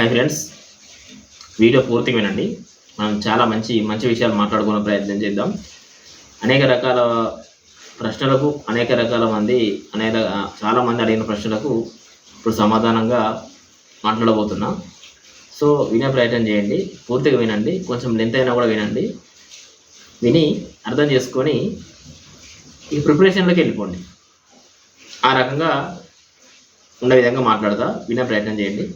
Hi friends. Video పూర్తిగా వినండి మనం చాలా మంచి మంచి విషయాలు మాట్లాడుకునే ప్రయత్నం చేద్దాం. అనేక రకాల ప్రశ్నలకు అనేక రకాల మంది అనేక చాలామంది అడిగిన ప్రశ్నలకు ఇప్పుడు సమాధానంగా మాట్లాడబోతున్నాం. సో వినే ప్రయత్నం చేయండి. పూర్తిగా వినండి. కొంచెం లెంత్ అయినా కూడా వినండి. విని అర్థం చేసుకొని ఈ ప్రిపరేషన్లోకి వెళ్ళిపోండి. ఆ రకంగా ఉండే విధంగా మాట్లాడతా. వినే ప్రయత్నం చేయండి.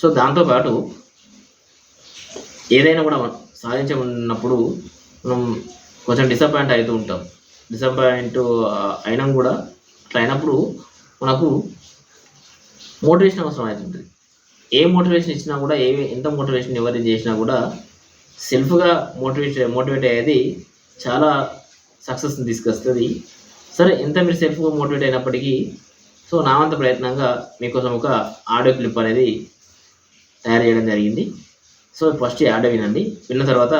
సో దాంతోపాటు ఏదైనా కూడా మనం సాధించకున్నప్పుడు మనం కొంచెం డిసప్పాయింట్ అవుతూ ఉంటాం. డిసప్పాయింట్ అయినా కూడా అట్లా అయినప్పుడు మనకు మోటివేషన్ అవసరం అవుతుంది. ఏ మోటివేషన్ ఇచ్చినా కూడా ఏ ఎంత మోటివేషన్ ఎవరు చేసినా కూడా సెల్ఫ్గా మోటివేట్ మోటివేట్ అయ్యేది చాలా సక్సెస్ని తీసుకొస్తుంది. సరే ఎంత మీరు సెల్ఫ్గా మోటివేట్ అయినప్పటికీ సో నా వంత ప్రయత్నంగా మీకోసం ఒక ఆడియో క్లిప్ అనేది తయారు చేయడం జరిగింది. సో ఫస్ట్ ఈ వినండి. విన్న తర్వాత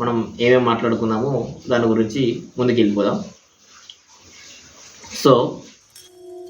మనం ఏమేమి మాట్లాడుకున్నామో దాని గురించి ముందుకు వెళ్ళిపోదాం సో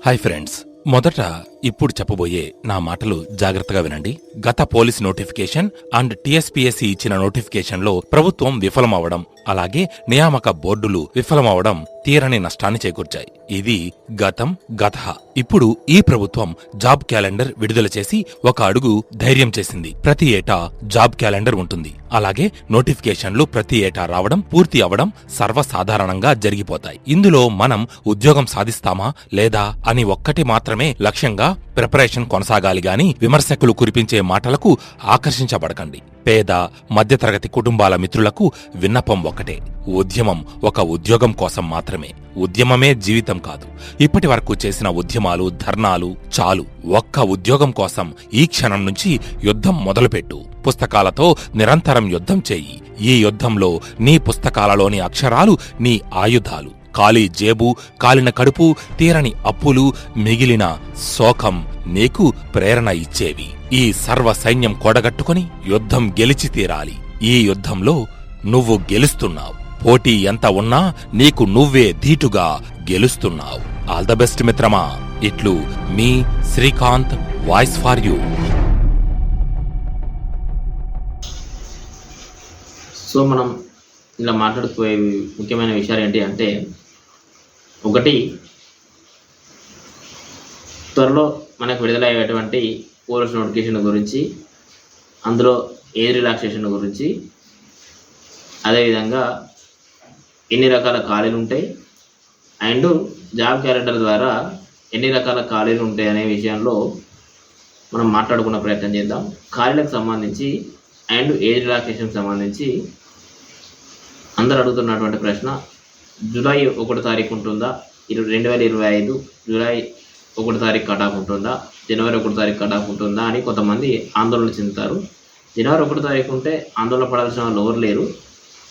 హాయ్ ఫ్రెండ్స్ మొదట ఇప్పుడు చెప్పబోయే నా మాటలు జాగ్రత్తగా వినండి. గత పోలీస్ నోటిఫికేషన్ అండ్ టీఎస్పీఎస్సీ ఇచ్చిన నోటిఫికేషన్లో ప్రభుత్వం విఫలమవడం అలాగే నియామక బోర్డులు విఫలమవడం తీరని నష్టాన్ని చేకూర్చాయి. ఇది గతం గత. ఇప్పుడు ఈ ప్రభుత్వం జాబ్ క్యాలెండర్ విడుదల చేసి ఒక అడుగు ధైర్యం చేసింది. ప్రతి ఏటా జాబ్ క్యాలెండర్ ఉంటుంది. అలాగే నోటిఫికేషన్లు ప్రతి ఏటా రావడం పూర్తి అవడం సర్వసాధారణంగా జరిగిపోతాయి. ఇందులో మనం ఉద్యోగం సాధిస్తామా లేదా అని ఒక్కటి మాత్రం మాత్రమే లక్ష్యంగా ప్రిపరేషన్ కొనసాగాలి గాని విమర్శకులు కురిపించే మాటలకు ఆకర్షించబడకండి. పేద మధ్యతరగతి కుటుంబాల మిత్రులకు విన్నపం ఒకటే ఉద్యమం ఒక ఉద్యోగం కోసం మాత్రమే. ఉద్యమమే జీవితం కాదు. ఇప్పటి వరకు చేసిన ఉద్యమాలు ధర్నాలు చాలు. ఒక్క ఉద్యోగం కోసం ఈ క్షణం నుంచి యుద్ధం మొదలుపెట్టు. పుస్తకాలతో నిరంతరం యుద్ధం చేయి. ఈ యుద్ధంలో నీ పుస్తకాలలోని అక్షరాలు నీ ఆయుధాలు. ఖాళీ జేబు కాలిన కడుపు తీరని అప్పులు మిగిలిన శోకం నీకు ప్రేరణ ఇచ్చేవి. ఈ సర్వ సైన్యం కొడగట్టుకుని యుద్ధం గెలిచి తీరాలి. ఈ యుద్ధంలో నువ్వు గెలుస్తున్నావు. పోటీ ఎంత ఉన్నా నీకు నువ్వే ధీటుగా గెలుస్తున్నావు. ఆల్ ద బెస్ట్ మిత్రమా. ఇట్లు మీ Srikanth voice for you. So మనం ఇలా మాట్లాడుకునే ముఖ్యమైన విషయాలు ఏంటి అంటే ఒకటి త్వరలో మనకు విడుదలయ్యేటువంటి పోలీస్ నోటిఫికేషన్ గురించి అందులో ఏజ్ రిలాక్సేషన్ గురించి అదేవిధంగా ఎన్ని రకాల ఖాళీలు ఉంటాయి అండ్ జాబ్ క్యాలెండర్ ద్వారా ఎన్ని రకాల ఖాళీలు ఉంటాయి అనే విషయంలో మనం మాట్లాడుకున్న ప్రయత్నం చేద్దాం. ఖాళీలకు సంబంధించి అండ్ ఏజ్ రిలాక్సేషన్ సంబంధించి అందరు అడుగుతున్నటువంటి ప్రశ్న జూలై ఒకటో తారీఖు ఉంటుందా? ఇరు రెండు వేల ఇరవై ఐదు జూలై ఒకటో తారీఖు కటాఫ్ ఉంటుందా? జనవరి ఒకటో తారీఖు కటాఫ్ ఉంటుందా అని కొంతమంది ఆందోళన చెందుతారు. జనవరి ఒకటో తారీఖు ఉంటే ఆందోళన పడాల్సిన వాళ్ళు ఎవరు లేరు.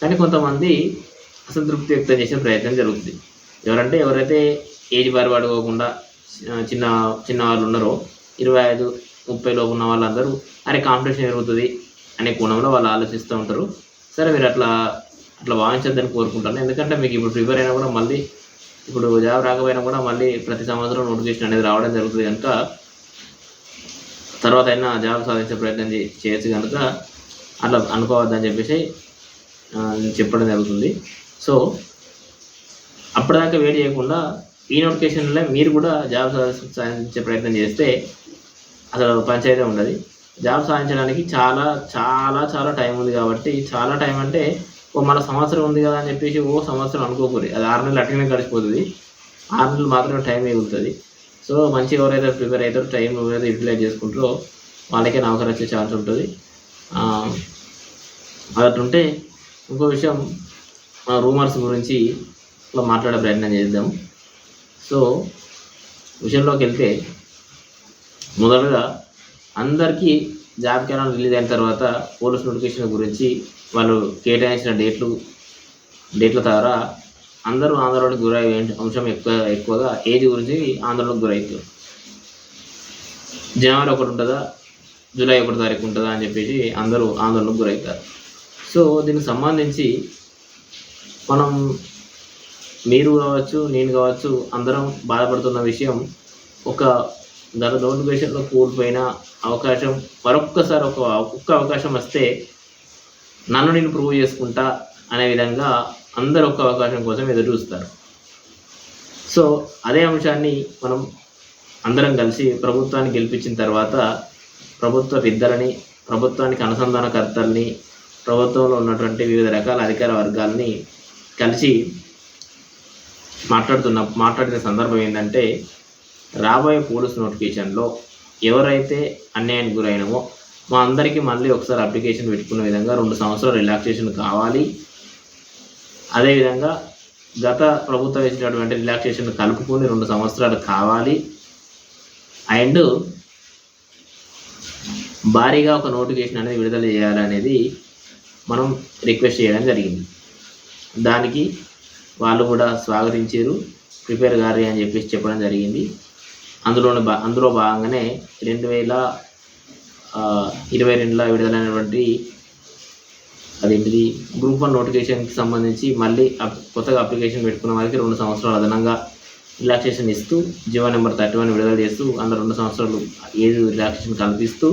కానీ కొంతమంది అసంతృప్తి వ్యక్తం చేసే ప్రయత్నం జరుగుతుంది. ఎవరంటే ఎవరైతే ఏజ్ బారి పడుకోకుండా చిన్న చిన్న వాళ్ళు ఉన్నారో ఇరవై ఐదు ముప్పై లోపు ఉన్న వాళ్ళందరూ అరే కాంపిటీషన్ జరుగుతుంది అనే కోణంలో వాళ్ళు ఆలోచిస్తూ ఉంటారు. సరే మీరు అట్లా అట్లా భావించొద్దని కోరుకుంటాను. ఎందుకంటే మీకు ఇప్పుడు ప్రిపేర్ అయినా కూడా మళ్ళీ ఇప్పుడు జాబ్ రాకపోయినా కూడా మళ్ళీ ప్రతి సంవత్సరం నోటిఫికేషన్ అనేది రావడం జరుగుతుంది కనుక తర్వాత అయినా జాబ్ సాధించే ప్రయత్నం చేయొచ్చు కనుక అట్లా అనుకోవద్దని చెప్పేసి చెప్పడం జరుగుతుంది. సో అప్పటిదాకా వెయిట్ చేయకుండా ఈ నోటిఫికేషన్లో మీరు కూడా జాబ్ సాధించే ప్రయత్నం చేస్తే అసలు పంచాయతీ ఉండదు. జాబ్ సాధించడానికి చాలా చాలా చాలా టైం ఉంది కాబట్టి చాలా టైం అంటే ఓ మన సంవత్సరం ఉంది కదా అని చెప్పేసి ఓ సంవత్సరం అనుకోకూరి. అది ఆరు నెలలు అట్లనే గడిచిపోతుంది. ఆరు నెలలు మాత్రమే టైం మిగులుతుంది సో మంచి ఎవరైతే ప్రిపేర్ అవుతారో టైం ఎవరైతే యూటిలైజ్ చేసుకుంటారో వాళ్ళకే నౌకరీ వచ్చే ఛాన్స్ ఉంటుంది. ఆ, ఉంటే ఇంకో విషయం రూమర్స్ గురించి ఇట్లా మాట్లాడే ప్రయత్నం చేద్దాం. సో విషయంలోకి వెళ్తే మొదటగా అందరికీ జాబ్ క్యాలెండర్ రిలీజ్ అయిన తర్వాత పోలీస్ నోటిఫికేషన్ గురించి వాళ్ళు కేటాయించిన డేట్లు డేట్ల ద్వారా అందరూ ఆందోళనకు గురయ్యే అంశం ఎక్కువ ఎక్కువగా ఏజ్ గురించి ఆందోళనకు గురవుతారు జనవరి ఒకటి ఉంటుందా? జూలై ఒకటి తారీఖు ఉంటుందా అని చెప్పేసి అందరూ ఆందోళనకు గురవుతారు. సో దీనికి సంబంధించి మనం మీరు కావచ్చు నేను కావచ్చు అందరం బాధపడుతున్న విషయం ఒక గత నోటిఫికేషన్లో కోల్పోయిన అవకాశం మరొక్కసారి ఒక ఒక్క అవకాశం వస్తే నన్ను నేను ప్రూవ్ చేసుకుంటా అనే విధంగా అందరు ఒక్క అవకాశం కోసం ఎదురు చూస్తారు సో అదే అంశాన్ని మనం అందరం కలిసి ప్రభుత్వాన్ని గెలిపించిన తర్వాత ప్రభుత్వ పెద్దలని ప్రభుత్వానికి అనుసంధానకర్తల్ని ప్రభుత్వంలో ఉన్నటువంటి వివిధ రకాల అధికార వర్గాలని కలిసి మాట్లాడుతున్న మాట్లాడిన సందర్భం ఏంటంటే రాబోయే పోలీస్ నోటిఫికేషన్లో ఎవరైతే అన్యాయానికి గురైనమో మా అందరికీ మళ్ళీ ఒకసారి అప్లికేషన్ పెట్టుకునే విధంగా రెండు సంవత్సరాలు రిలాక్సేషన్ కావాలి. అదేవిధంగా గత ప్రభుత్వం ఇచ్చినటువంటి రిలాక్సేషన్ కలుపుకొని రెండు సంవత్సరాలు కావాలి. అండ్ భారీగా ఒక నోటిఫికేషన్ అనేది విడుదల చేయాలనేది మనం రిక్వెస్ట్ చేయడం జరిగింది. దానికి వాళ్ళు కూడా స్వాగతించారు ప్రిపేర్ గారి అని చెప్పేసి చెప్పడం జరిగింది. అందులోని బా అందులో భాగంగానే రెండు వేల ఇరవై రెండులో విడుదలైనటువంటి అదేంటిది గ్రూప్ వన్ నోటిఫికేషన్కి సంబంధించి మళ్ళీ కొత్తగా అప్లికేషన్ పెట్టుకున్న వారికి రెండు సంవత్సరాలు అదనంగా రిలాక్సేషన్ ఇస్తూ జీవో నెంబర్ థర్టీ వన్ విడుదల చేస్తూ అందులో రెండు సంవత్సరాలు ఏజ్ రిలాక్సేషన్ కల్పిస్తూ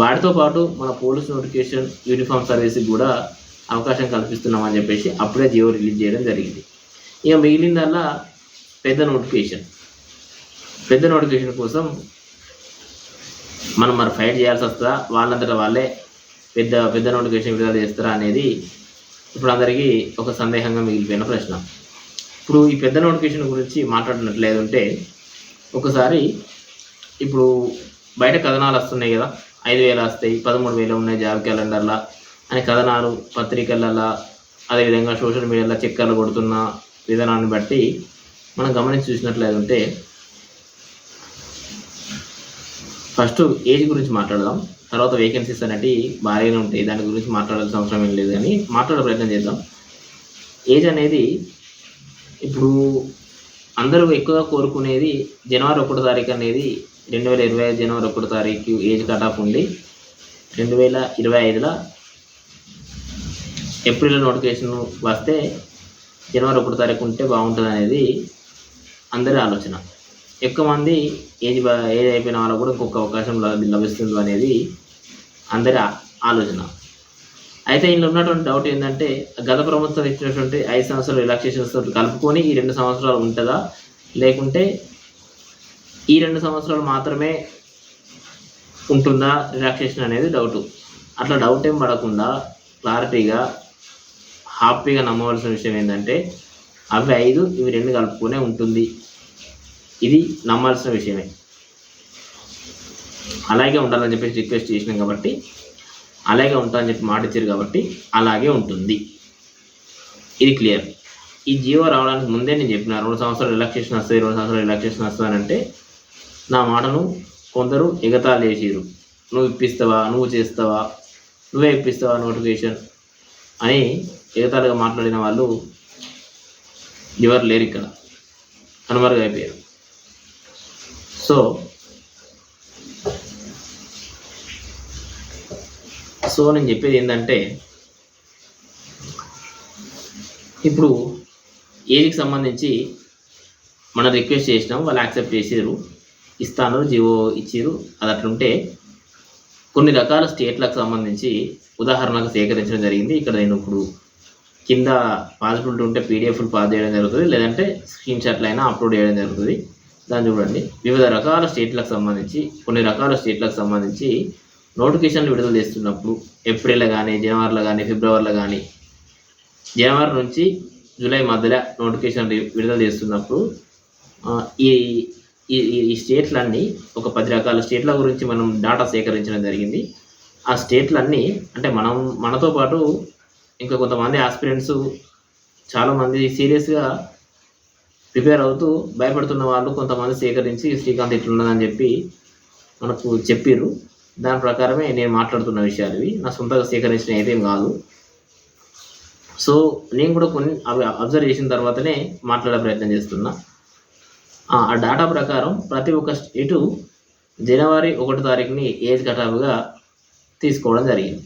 వాటితో పాటు మన పోలీస్ నోటిఫికేషన్ యూనిఫామ్ సర్వీస్కి కూడా అవకాశం కల్పిస్తున్నామని చెప్పేసి అప్పుడే జియో రిలీజ్ చేయడం జరిగింది. ఇక మిగిలిందల్లా పెద్ద నోటిఫికేషన్ పెద్ద నోటిఫికేషన్ కోసం మనం మరి ఫైట్ చేయాల్సి వస్తుందా? వాళ్ళంతటా వాళ్ళే పెద్ద పెద్ద నోటిఫికేషన్ విడుదల చేస్తారా అనేది ఇప్పుడు అందరికీ ఒక సందేహంగా మిగిలిపోయిన ప్రశ్న. ఇప్పుడు ఈ పెద్ద నోటిఫికేషన్ గురించి మాట్లాడినట్లేదంటే ఒకసారి ఇప్పుడు బయట కథనాలు వస్తున్నాయి కదా. ఐదు వేలు వస్తాయి పదమూడు వేలు ఉన్నాయి జాబ్ క్యాలెండర్లా. అనే కథనాలు పత్రికలలో అదేవిధంగా సోషల్ మీడియాలో చక్కర్లు కొడుతున్న విధానాన్ని బట్టి మనం గమనించి చూసినట్లయితే ఫస్ట్ ఏజ్ గురించి మాట్లాడదాం. తర్వాత వేకెన్సీస్ అనేవి భారీగానే ఉంటాయి. దాని గురించి మాట్లాడాల్సిన అవసరం ఏం లేదు కానీ మాట్లాడే ప్రయత్నం చేద్దాం. ఏజ్ అనేది ఇప్పుడు అందరూ ఎక్కువగా కోరుకునేది జనవరి ఒకటో తారీఖు అనేది రెండు వేల ఇరవై ఐదు జనవరి ఒకటో తారీఖు ఏజ్ కట్ ఆఫ్ ఉంది రెండు వేల ఇరవై ఐదులో ఏప్రిల్ నోటిఫికేషన్ వస్తే జనవరి ఒకటో తారీఖు ఉంటే బాగుంటుంది అనేది అందరి ఆలోచన. ఎక్కువ మంది ఏజ్ ఏది ఏజ్ అయిపోయిన వాళ్ళకు కూడా ఇంకొక అవకాశం లభిస్తుంది అనేది అందరి ఆలోచన. అయితే ఇందులో ఉన్నటువంటి డౌట్ ఏంటంటే గత ప్రభుత్వం ఇచ్చినటువంటి ఐదు సంవత్సరాలు రిలాక్సేషన్స్ తోటి కలుపుకొని ఈ రెండు సంవత్సరాలు ఉంటుందా? లేకుంటే ఈ రెండు సంవత్సరాలు మాత్రమే ఉంటుందా రిలాక్సేషన్ అనేది డౌట్ అట్లా డౌట్ ఏం పడకుండా క్లారిటీగా హ్యాపీగా నమ్మవలసిన విషయం ఏంటంటే అవి ఐదు ఇవి రెండు కలుపుకునే ఉంటుంది. ఇది నమ్మాల్సిన విషయమే. అలాగే ఉండాలని చెప్పేసి రిక్వెస్ట్ చేసినాం కాబట్టి అలాగే ఉంటామని చెప్పి మాట ఇచ్చారు కాబట్టి అలాగే ఉంటుంది. ఇది క్లియర్ ఈ జీవో రావడానికి ముందే నేను చెప్పిన రెండు సంవత్సరాలు రిలాక్సేషన్ వస్తుంది రెండు సంవత్సరాలు రిలాక్సేషన్ వస్తానంటే నా మాటను కొందరు ఎగతాళి చేసిరు నువ్వు ఇప్పిస్తావా? నువ్వు చేస్తావా? నువ్వే ఇప్పిస్తావా నోటిఫికేషన్ అని ఎగతాళిగా మాట్లాడిన వాళ్ళు ఎవరు లేరు ఇక్కడ. కనుమరుగైపోయారు సో సో నేను చెప్పేది ఏంటంటే ఇప్పుడు ఏజ్కి సంబంధించి మనం రిక్వెస్ట్ చేసినాం వాళ్ళు యాక్సెప్ట్ చేసారు ఇస్తాను జీవో ఇచ్చారు అది అట్లుంటే కొన్ని రకాల స్టేట్లకు సంబంధించి ఉదాహరణకు సేకరించడం జరిగింది. ఇక్కడ నేను ఇప్పుడు కింద పాసిబిలిటీ ఉంటే పీడిఎఫ్లు పాస్ చేయడం జరుగుతుంది లేదంటే స్క్రీన్ షాట్లు అయినా అప్లోడ్ చేయడం జరుగుతుంది. దాన్ని చూడండి. వివిధ రకాల స్టేట్లకు సంబంధించి కొన్ని రకాల స్టేట్లకు సంబంధించి నోటిఫికేషన్లు విడుదల చేస్తున్నప్పుడు ఏప్రిల్లో కానీ జనవరిలో కానీ ఫిబ్రవరిలో కానీ జనవరి నుంచి జూలై మధ్యలో నోటిఫికేషన్ విడుదల చేస్తున్నప్పుడు ఈ ఈ ఈ- ఈ స్టేట్లన్నీ ఒక పది రకాల స్టేట్ల గురించి మనం డేటా సేకరించడం జరిగింది. ఆ స్టేట్లన్నీ అంటే మనం మనతో పాటు ఇంకా కొంతమంది ఆస్పిరెంట్స్ చాలామంది సీరియస్గా ప్రిపేర్ అవుతూ భయపడుతున్న వాళ్ళు కొంతమంది సేకరించి శ్రీకాంత్ ఇట్లున్నదని చెప్పి మనకు చెప్పిర్రు. దాని ప్రకారమే నేను మాట్లాడుతున్న విషయాలు ఇవి. నా సొంతగా సేకరించిన ఏదేం కాదు. సో నేను కూడా కొన్ని అవి అబ్జర్వ్ చేసిన తర్వాతనే మాట్లాడే ప్రయత్నం చేస్తున్నా. ఆ డేటా ప్రకారం ప్రతి ఒక్క ఇటు జనవరి ఒకటో తారీఖుని ఏజ్ కటాఫ్గా తీసుకోవడం జరిగింది.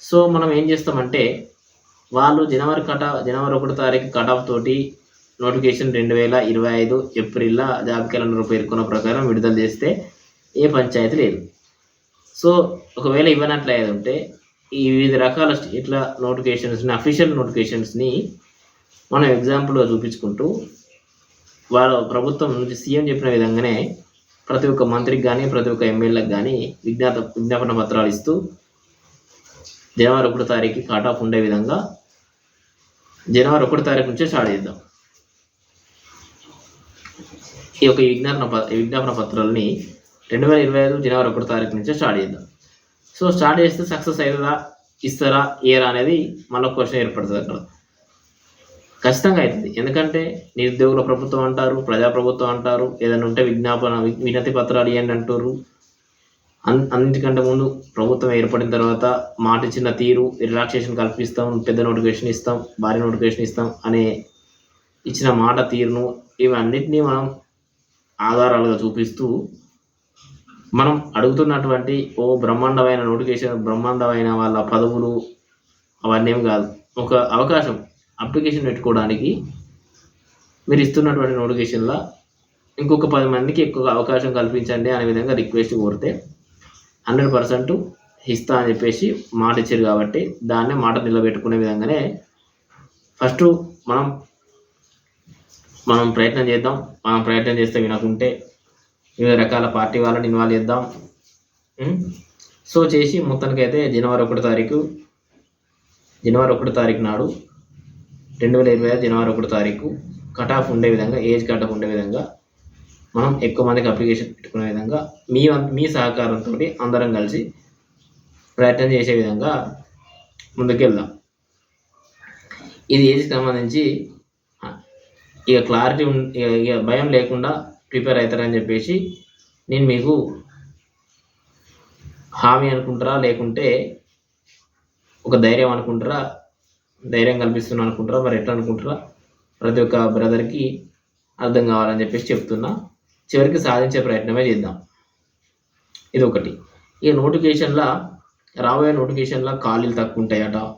సో మనం ఏం చేస్తామంటే వాళ్ళు జనవరి కటా జనవరి ఒకటో తారీఖు కటాఫ్ తోటి నోటిఫికేషన్ రెండు వేల ఇరవై ఐదు ఏప్రిల్లో జాబ్ క్యాలెండర్ పేర్కొన్న ప్రకారం విడుదల చేస్తే ఏ పంచాయతీ లేదు. సో ఒకవేళ ఇవ్వనట్లయితే ఉంటే ఈ వివిధ రకాల స్టేట్ల ఇట్లా నోటిఫికేషన్స్ని అఫీషియల్ నోటిఫికేషన్స్ని మనం ఎగ్జాంపుల్గా చూపించుకుంటూ వాళ్ళ ప్రభుత్వం నుంచి సీఎం చెప్పిన విధంగానే ప్రతి ఒక్క మంత్రికి కానీ ప్రతి ఒక్క ఎమ్మెల్యేలకు కానీ విజ్ఞాత విజ్ఞాపన పత్రాలు ఇస్తూ జనవరి ఒకటో తారీఖు కట్ ఆఫ్ ఉండే విధంగా జనవరి ఒకటో తారీఖు నుంచే స్టార్ట్ చేద్దాం. ఈ యొక్క విజ్ఞాపన ప- విజ్ఞాపన పత్రాలని రెండు వేల ఇరవై ఐదు జనవరి ఒకటో తారీఖు నుంచి స్టార్ట్ చేద్దాం. సో స్టార్ట్ చేస్తే సక్సెస్ అవుతుందా ఇస్తారా ఇయరా అనేది మళ్ళీ క్వశ్చన్ ఏర్పడుతుంది అక్కడ. ఖచ్చితంగా అవుతుంది. ఎందుకంటే నిరుద్యోగుల ప్రభుత్వం అంటారు ప్రజాప్రభుత్వం అంటారు ఏదైనా ఉంటే విజ్ఞాపన వినతి పత్రాలు ఇవ్వండి అంటారు. అన్ అన్నిటికంటే ముందు ప్రభుత్వం ఏర్పడిన తర్వాత మాట ఇచ్చిన తీరు రిలాక్సేషన్ కల్పిస్తాం పెద్ద నోటిఫికేషన్ ఇస్తాం భారీ నోటిఫికేషన్ ఇస్తాం అనే ఇచ్చిన మాట తీరును ఇవన్నిటినీ మనం ఆధారాలుగా చూపిస్తూ మనం అడుగుతున్నటువంటి ఓ బ్రహ్మాండమైన నోటిఫికేషన్ బ్రహ్మాండమైన వాళ్ళ పదవులు అవన్నీ ఏం కాదు. ఒక అవకాశం అప్లికేషన్ పెట్టుకోవడానికి మీరు ఇస్తున్నటువంటి నోటిఫికేషన్లో ఇంకొక పది మందికి ఎక్కువ అవకాశం కల్పించండి అనే విధంగా రిక్వెస్ట్ కోరితే హండ్రెడ్ పర్సెంట్ ఇస్తా అని చెప్పేసి మాట ఇచ్చారు కాబట్టి దాన్నే మాట నిలబెట్టుకునే విధంగానే ఫస్ట్ మనం మనం ప్రయత్నం చేద్దాం. మనం ప్రయత్నం చేస్తే వినకుంటే వివిధ రకాల పార్టీ వాళ్ళని ఇన్వాల్వ్ చేద్దాం. సో చేసి మొత్తానికైతే జనవరి ఒకటో తారీఖు జనవరి ఒకటో తారీఖు నాడు రెండు వేల ఇరవై ఐదు జనవరి ఒకటో తారీఖు కట్ ఆఫ్ ఉండే విధంగా ఏజ్ కట్ ఆఫ్ ఉండే విధంగా మనం ఎక్కువ మందికి అప్లికేషన్ పెట్టుకునే విధంగా మీ మీ సహకారంతో అందరం కలిసి ప్రయత్నం చేసే విధంగా ముందుకెళ్దాం. ఇది ఏజ్కి సంబంధించి ఇక క్లారిటీ ఉన్ ఇక ఇక భయం లేకుండా ప్రిపేర్ అవుతారని చెప్పేసి నేను మీకు హామీ అనుకుంటారా? లేకుంటే ఒక ధైర్యం అనుకుంటారా? ధైర్యం కల్పిస్తున్నా అనుకుంటారా? మరి ఎట్లా అనుకుంటారా? ప్రతి ఒక్క బ్రదర్కి అర్థం కావాలని చెప్పేసి చెప్తున్నా. చివరికి సాధించే ప్రయత్నమే చేద్దాం. ఇది ఒకటి. ఈ నోటిఫికేషన్లో రాబోయే నోటిఫికేషన్లో ఖాళీలు తక్కువ ఉంటాయట.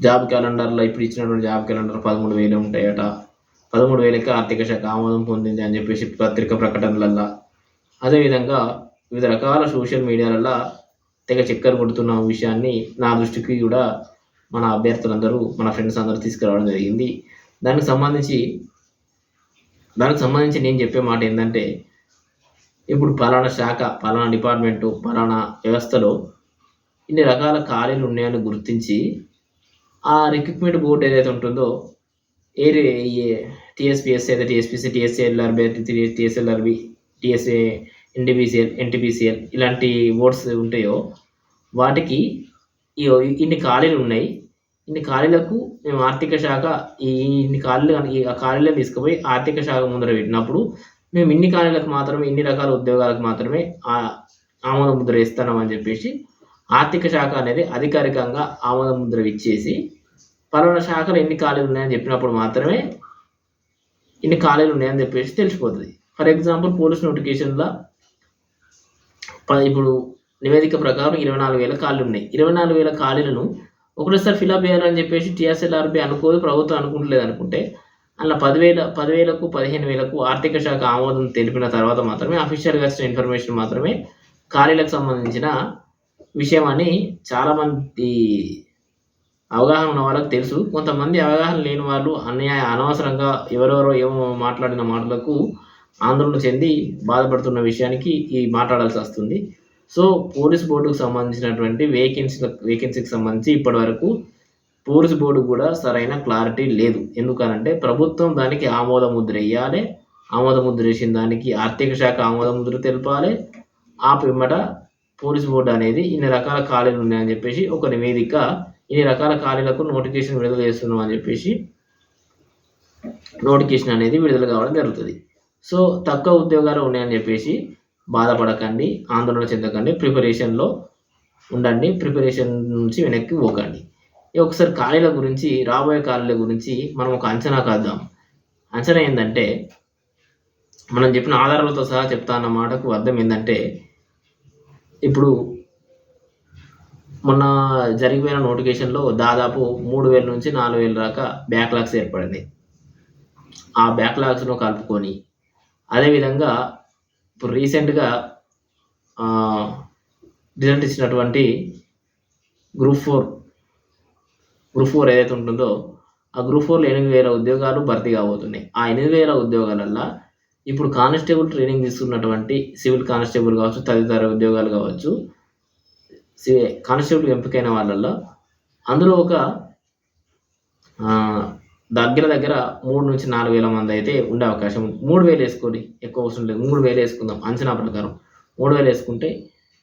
జాబ్ క్యాలెండర్లో ఇప్పుడు ఇచ్చినటువంటి జాబ్ క్యాలెండర్ పదమూడు వేలు ఉంటాయట. పదమూడు వేలకి ఆర్థిక శాఖ ఆమోదం పొందింది అని చెప్పేసి పత్రిక ప్రకటనలల్లో. అదేవిధంగా వివిధ రకాల సోషల్ మీడియాలలో తెగ చక్కెర కొడుతున్న విషయాన్ని నా దృష్టికి కూడా మన అభ్యర్థులందరూ మన ఫ్రెండ్స్ అందరూ తీసుకురావడం జరిగింది. దానికి సంబంధించి దానికి సంబంధించి నేను చెప్పే మాట ఏంటంటే ఇప్పుడు పలానా శాఖ పలానా డిపార్ట్మెంటు పలానా వ్యవస్థలో ఇన్ని రకాల ఖాళీలు ఉన్నాయని గుర్తించి ఆ రిక్రూట్మెంట్ బోర్డు ఏదైతే ఉంటుందో ఏ టీఎస్పిఎస్ఏ అయితే టీఎస్పిసి టీఎస్ఎల్ఆర్బి టీఎస్ఎల్ఆర్బి టీఎస్ఏ ఎన్టీబీసీఎల్ ఎన్టీబీసీఎల్ ఇలాంటి బోర్డ్స్ ఉంటాయో వాటికి ఇన్ని ఖాళీలు ఉన్నాయి. ఇన్ని ఖాళీలకు మేము ఆర్థిక శాఖ ఈ ఇన్ని ఖాళీలు ఈ ఆ ఖాళీలను తీసుకుపోయి ఆర్థిక శాఖ ముందర పెట్టినప్పుడు మేము ఇన్ని ఖాళీలకు మాత్రమే ఇన్ని రకాల ఉద్యోగాలకు మాత్రమే ఆమోద ముద్ర ఇస్తున్నామని చెప్పేసి ఆర్థిక శాఖ అనేది అధికారికంగా ఆమోద ముద్ర ఇచ్చేసి పలానా శాఖలు ఎన్ని ఖాళీలు ఉన్నాయని చెప్పినప్పుడు మాత్రమే ఇన్ని ఖాళీలు ఉన్నాయని చెప్పేసి తెలిసిపోతుంది. ఫర్ ఎగ్జాంపుల్ పోలీస్ నోటిఫికేషన్లో ప- ఇప్పుడు నివేదిక ప్రకారం ఇరవై నాలుగు వేల ఖాళీలు ఉన్నాయి. ఇరవై నాలుగు వేల ఖాళీలను ఒకటేసారి ఫిలప్ చేయాలని చెప్పేసి టీఎస్ఎల్ఆర్బి అనుకోదు ప్రభుత్వం అనుకుంటలేదు అనుకుంటే అలా పదివేల పదివేలకు పదిహేను వేలకు ఆర్థిక శాఖ ఆమోదం తెలిపిన తర్వాత మాత్రమే అఫీషియల్గా వచ్చిన ఇన్ఫర్మేషన్ మాత్రమే ఖాళీలకు సంబంధించిన విషయం అని చాలామంది అవగాహన ఉన్న వాళ్ళకి తెలుసు. కొంతమంది అవగాహన లేని వాళ్ళు అన్యాయ అనవసరంగా ఎవరెవరో ఏమో మాట్లాడిన మాటలకు ఆందోళన చెంది బాధపడుతున్న విషయానికి ఈ మాట్లాడాల్సి వస్తుంది. సో పోలీస్ బోర్డుకు సంబంధించినటువంటి వేకెన్సీ వేకెన్సీకి సంబంధించి ఇప్పటి వరకు పోలీస్ బోర్డు కూడా సరైన క్లారిటీ లేదు. ఎందుకనంటే ప్రభుత్వం దానికి ఆమోద ముద్ర వేయాలి ఆమోద ముద్ర వేసిన దానికి ఆర్థిక శాఖ ఆమోద ముద్ర తెలపాలి. ఆ పిమ్మట పోలీస్ బోర్డు అనేది ఇన్ని రకాల ఖాళీలు ఉన్నాయని చెప్పేసి ఒక నివేదిక ఇన్ని రకాల ఖాళీలకు నోటిఫికేషన్ విడుదల చేస్తున్నాం అని చెప్పేసి నోటిఫికేషన్ అనేది విడుదల కావడం జరుగుతుంది. సో తక్కువ ఉద్యోగాలు ఉన్నాయని చెప్పేసి బాధపడకండి ఆందోళన చెందకండి ప్రిపరేషన్లో ఉండండి ప్రిపరేషన్ నుంచి వెనక్కి పోకండి. ఒకసారి ఖాళీల గురించి రాబోయే ఖాళీల గురించి మనం ఒక అంచనా కాద్దాం. అంచనా ఏంటంటే మనం చెప్పిన ఆధారాలతో సహా చెప్తా అన్న మాటకు అర్థం ఏంటంటే ఇప్పుడు మొన్న జరిగిపోయిన నోటిఫికేషన్లో దాదాపు మూడు వేల నుంచి నాలుగు వేల దాకా బ్యాక్లాగ్స్ ఏర్పడింది. ఆ బ్యాక్లాగ్స్ను కలుపుకొని అదేవిధంగా ఇప్పుడు రీసెంట్గా రిజల్ట్ ఇచ్చినటువంటి గ్రూప్ ఫోర్ గ్రూప్ ఫోర్ ఏదైతే ఉంటుందో ఆ గ్రూప్ ఫోర్లో ఎనిమిది వేల ఉద్యోగాలు భర్తీ కాబోతున్నాయి. ఆ ఎనిమిది వేల ఉద్యోగాలల్లో ఇప్పుడు కానిస్టేబుల్ ట్రైనింగ్ తీసుకున్నటువంటి సివిల్ కానిస్టేబుల్ కావచ్చు తదితర ఉద్యోగాలు కావచ్చు కానిస్టేబుల్ ఎంపికైన వాళ్ళల్లో అందులో ఒక దగ్గర దగ్గర మూడు నుంచి నాలుగు వేల మంది అయితే ఉండే అవకాశం ఉంది. మూడు వేలు వేసుకోండి. ఎక్కువ అవసరం లేదు. మూడు వేలు వేసుకుందాం. అంచనా ప్రకారం మూడు వేలు వేసుకుంటే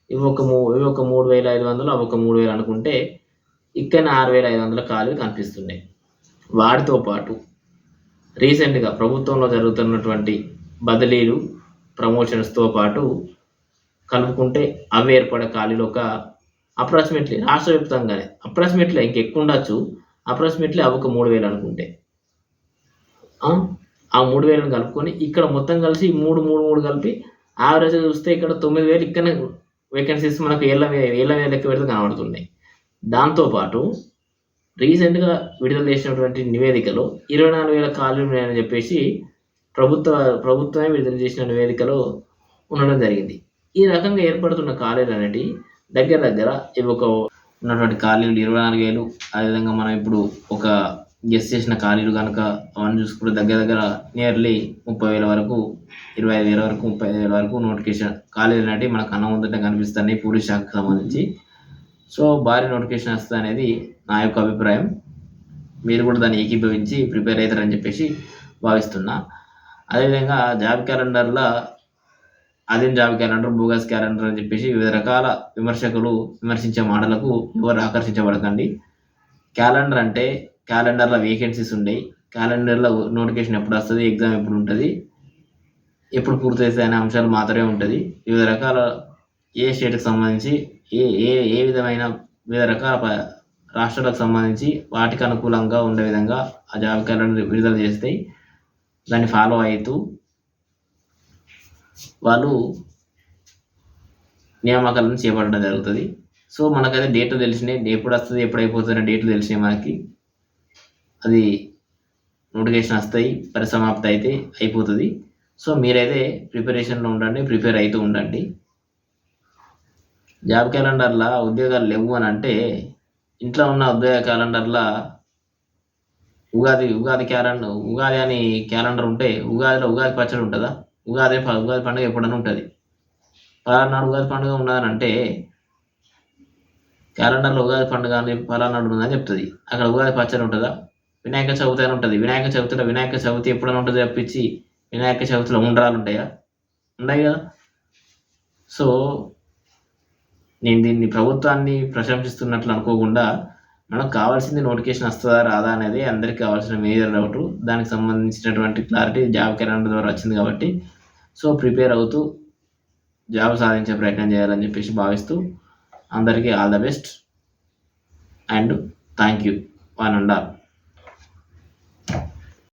ఇవి ఒక మూ ఇవి ఒక మూడు వేల ఐదు వందలు అవి ఒక మూడు వేలు అనుకుంటే ఇక్కడ ఆరు వేల ఐదు వందల ఖాళీలు కనిపిస్తున్నాయి. వాటితో పాటు రీసెంట్గా ప్రభుత్వంలో జరుగుతున్నటువంటి బదిలీలు ప్రమోషన్స్తో పాటు కలుపుకుంటే అవి ఏర్పడే ఖాళీలు ఒక అప్రాక్సిమేట్లీ రాష్ట్ర వ్యాప్తంగానే అప్రాక్సిమేట్లీ ఇంకెక్కువ ఉండొచ్చు. అప్రాక్సిమేట్లీ అవి ఒక మూడు వేలు అనుకుంటే. ఆ? మూడు వేలను కలుపుకొని ఇక్కడ మొత్తం కలిసి మూడు మూడు మూడు కలిపి యావరేజ్ చూస్తే ఇక్కడ తొమ్మిది వేలు ఇక్కడనే వేకెన్సీస్ మనకు ఏళ్ళ మీద ఏళ్ళ మీద లెక్క పెడితే కనబడుతున్నాయి. దాంతోపాటు రీసెంట్గా విడుదల చేసినటువంటి నివేదికలో ఇరవై నాలుగు వేల ఖాళీలు ఉన్నాయని చెప్పేసి ప్రభుత్వ ప్రభుత్వమే విడుదల చేసిన నివేదికలో ఉండడం జరిగింది. ఈ రకంగా ఏర్పడుతున్న ఖాళీలు అనేటివి దగ్గర దగ్గర ఇవి ఒక ఉన్నటువంటి ఖాళీలు ఇరవై నాలుగు వేలు. అదేవిధంగా మనం ఇప్పుడు ఒక గెస్ట్ చేసిన ఖాళీలు కనుక అవన్నీ చూసుకుంటే దగ్గర దగ్గర నియర్లీ ముప్పై వేల వరకు ఇరవై ఐదు వేల వరకు ముప్పై ఐదు వేల వరకు నోటిఫికేషన్ ఖాళీలు అనేవి మనకు అన్నం ముందట కనిపిస్తున్నాయి పోలీస్ శాఖకు సంబంధించి. సో భారీ నోటిఫికేషన్ వస్తుంది అనేది నా యొక్క అభిప్రాయం. మీరు కూడా దాన్ని ఏకీభవించి ప్రిపేర్ అవుతారని చెప్పేసి భావిస్తున్నా. అదేవిధంగా జాబ్ క్యాలెండర్లో ఆదిం జాబ్ క్యాలెండర్ బోగస్ క్యాలెండర్ అని చెప్పేసి వివిధ రకాల విమర్శకులు విమర్శించే మాటలకు ఎవరు ఆకర్షించబడకండి. క్యాలెండర్ అంటే క్యాలెండర్లో వేకెన్సీస్ ఉండేవి క్యాలెండర్లో నోటిఫికేషన్ ఎప్పుడు వస్తుంది ఎగ్జామ్ ఎప్పుడు ఉంటుంది ఎప్పుడు పూర్తయితే అనే అంశాలు మాత్రమే ఉంటుంది. వివిధ రకాల ఏ స్టేట్కి సంబంధించి ఏ ఏ ఏ విధమైన వివిధ రకాల ప- రాష్ట్రాలకు సంబంధించి వాటికి అనుకూలంగా ఉండే విధంగా ఆ జాబ్ క్యాలెండర్ విడుదల చేస్తాయి దాన్ని ఫాలో అవుతూ వాళ్ళు నియామకాలను చేపట్టడం జరుగుతుంది. సో మనకైతే డేట్ తెలిసినాయి. ఎప్పుడు వస్తుంది. ఎప్పుడు అయిపోతుంది డేట్లు తెలిసినాయి మనకి. అది నోటిఫికేషన్ వస్తాయి. పరిసమాప్తి అయితే అయిపోతుంది. సో మీరైతే ప్రిపరేషన్లో ఉండండి. ప్రిపేర్ అవుతూ ఉండండి. జాబ్ క్యాలెండర్లో ఉద్యోగాలు లేవు అని అంటే ఇంట్లో ఉన్న ఉద్యోగ క్యాలెండర్లో ఉగాది ఉగాది క్యాలెండర్ ఉగాది అని క్యాలెండర్ ఉంటే ఉగాదిలో ఉగాది పచ్చడి ఉంటుందా? ఉగాది ఉగాది పండుగ ఎప్పుడైనా ఉంటుంది. పలానాడు ఉగాది పండుగ ఉన్నదని అంటే క్యాలెండర్లో ఉగాది పండుగ అని పలానాడు ఉన్నదని చెప్తుంది. అక్కడ ఉగాది పచ్చడి ఉంటుందా? వినాయక చవితి అని ఉంటుంది. వినాయక చవితిలో వినాయక చవితి ఎప్పుడైనా ఉంటుంది తప్పించి వినాయక చవితిలో ఉండ్రాలు ఉంటాయా? ఉన్నాయి కదా. సో నేను దీన్ని ప్రభుత్వాన్ని ప్రశంసిస్తున్నట్లు అనుకోకుండా మనకు కావాల్సింది నోటిఫికేషన్ వస్తుందా రాదా అనేది అందరికీ కావాల్సిన మేజర్ డౌట్. దానికి సంబంధించినటువంటి క్లారిటీ జాబ్ క్యాలెండర్ ద్వారా వచ్చింది కాబట్టి సో ప్రిపేర్ అవుతూ జాబ్ సాధించే ప్రయత్నం చేయాలని చెప్పేసి భావిస్తూ అందరికీ all the best and thank you one and all.